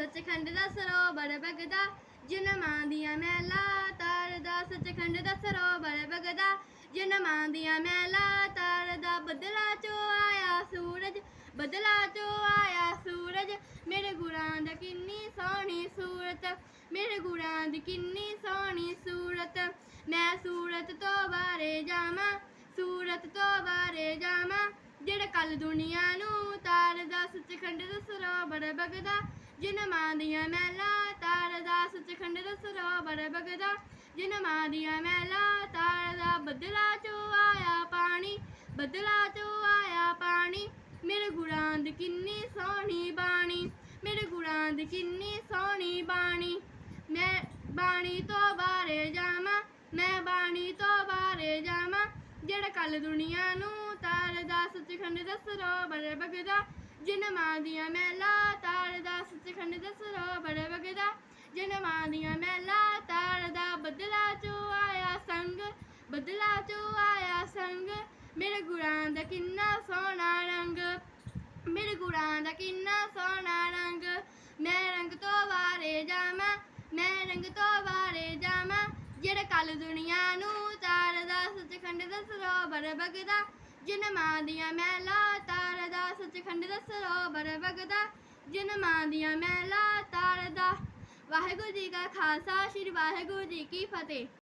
ਸੱਚਖੰਡ ਦਾ ਸਰੋਵਰ ਬਗਦਾ ਜਨਮਾਂ ਦੀਆਂ ਮਹਿਲਾ ਤਰਦਾ, ਸੱਚਖੰਡ ਦਾ ਸਰੋਵਰ ਬਗਦਾ ਜਨਮਾਂ ਦੀਆਂ ਮਹਿਲਾ ਤਰਦਾ, ਬਦਲਾ ਚੋ ਆਇਆ ਸੂਰਜ, ਬਦਲਾ ਚੋ ਆਇਆ ਸੂਰਜ, ਮੇਰੇ ਗੁਰਾਂ ਦਾ ਕਿੰਨੀ ਸੋਹਣੀ ਸੂਰਤ, ਮੇਰੇ ਗੁਰਾਂ ਦੀ ਕਿੰਨੀ ਸੋਹਣੀ ਸੂਰਤ, ਮੈਂ ਸੂਰਤ ਤੋਂ ਬਾਰੇ ਜਾਵਾਂ, ਸੂਰਤ ਤੋਂ ਬਾਰੇ ਜਾਵਾਂ, ਜਿਹੜਾ ਕੱਲ ਦੁਨੀਆ ਨੂੰ ਤਾਰਦਾ, ਸੱਚਖੰਡ ਦਾ ਸਰੋਵਰ ਜਿਨ ਮਾਂ ਦੀਆਂ ਮਹਿਲਾ ਤਾਰਦਾ ਸੱਚਖੰਡ ਦਾ ਸਰੋਵਰ ਵਗਦਾ। ਜਨਮਾਂ ਦੀਆਂ ਮਹਿਲਾ ਤਾਰਦਾ, ਬਦਲਾ ਚੋ ਆਇਆ ਪਾਣੀ, ਬਦਲਾ ਚੋ ਆਇਆ ਪਾਣੀ। ਮੇਰੇ ਗੁਰਾਂ ਦੀ ਕਿੰਨੀ ਸੋਹਣੀ ਬਾਣੀ, ਮੇਰੇ ਗੁਰਾਂ ਦੀ ਕਿੰਨੀ ਸੋਹਣੀ ਬਾਣੀ। ਮੈਂ ਬਾਣੀ ਤੋਂ ਬਾਰੇ ਜਾਵਾਂ, ਮੈਂ ਬਾਣੀ ਤੋਂ ਬਾਰੇ ਜਾਵਾਂ। ਜਿਹੜਾ ਕੱਲ ਦੁਨੀਆ ਨੂੰ ਤਾਰਦਾ, ਸੱਚਖੰਡ ਦਾ ਸਰੋਵਰ ਜਿਨ ਮਾਂ ਦੀਆਂ ਮਹਿਲਾ ਤਾਰਦਾ ਸੱਚਖੰਡ ਦਾ ਸਰੋਵਰ ਵਗਦਾ। ਜਨਮਾਂ ਦੀਆਂ ਮਹਿਲਾ ਤਾਰਦਾ ਬਦਲਾ ਚੋ ਆਇਆ ਸੰਗ, ਬਦਲਾ ਚੋ ਆਇਆ ਸੰਗ। ਮੇਰੇ ਗੁਰਾਂ ਦਾ ਕਿੰਨਾ ਸੋਹਣਾ ਰੰਗ, ਮੇਰੇ ਗੁਰਾਂ ਦਾ ਕਿੰਨਾ ਸੋਹਣਾ ਰੰਗ। ਮੈਂ ਰੰਗ ਤੋਂ ਵਾਰੇ ਜਾਵਾਂ, ਮੈਂ ਰੰਗ ਤੋਂ ਵਾਰੇ ਜਾਵਾਂ। ਜਿਹੜਾ ਕੱਲ ਦੁਨੀਆ ਨੂੰ ਤਾਰਦਾ ਸੱਚਖੰਡ ਦਾ ਸਰੋਵਰ ਵਗਦਾ। ਜਨਮਾਂ ਦੀਆਂ ਮਹਿਲਾ ਤਾਰਦਾ ਸੱਚਖੰਡ ਦਾ ਸਰੋਵਰ ਵਗਦਾ। ਜਨਮਾਂ ਦੀਆਂ ਮਹਿਲਾ ਤਾਰਦਾ ਵਾਹਿਗੁਰੂ ਜੀ ਕਾ ਖਾਲਸਾ ਸ੍ਰੀ ਵਾਹਿਗੁਰੂ ਜੀ ਕੀ ਫਤਿਹ।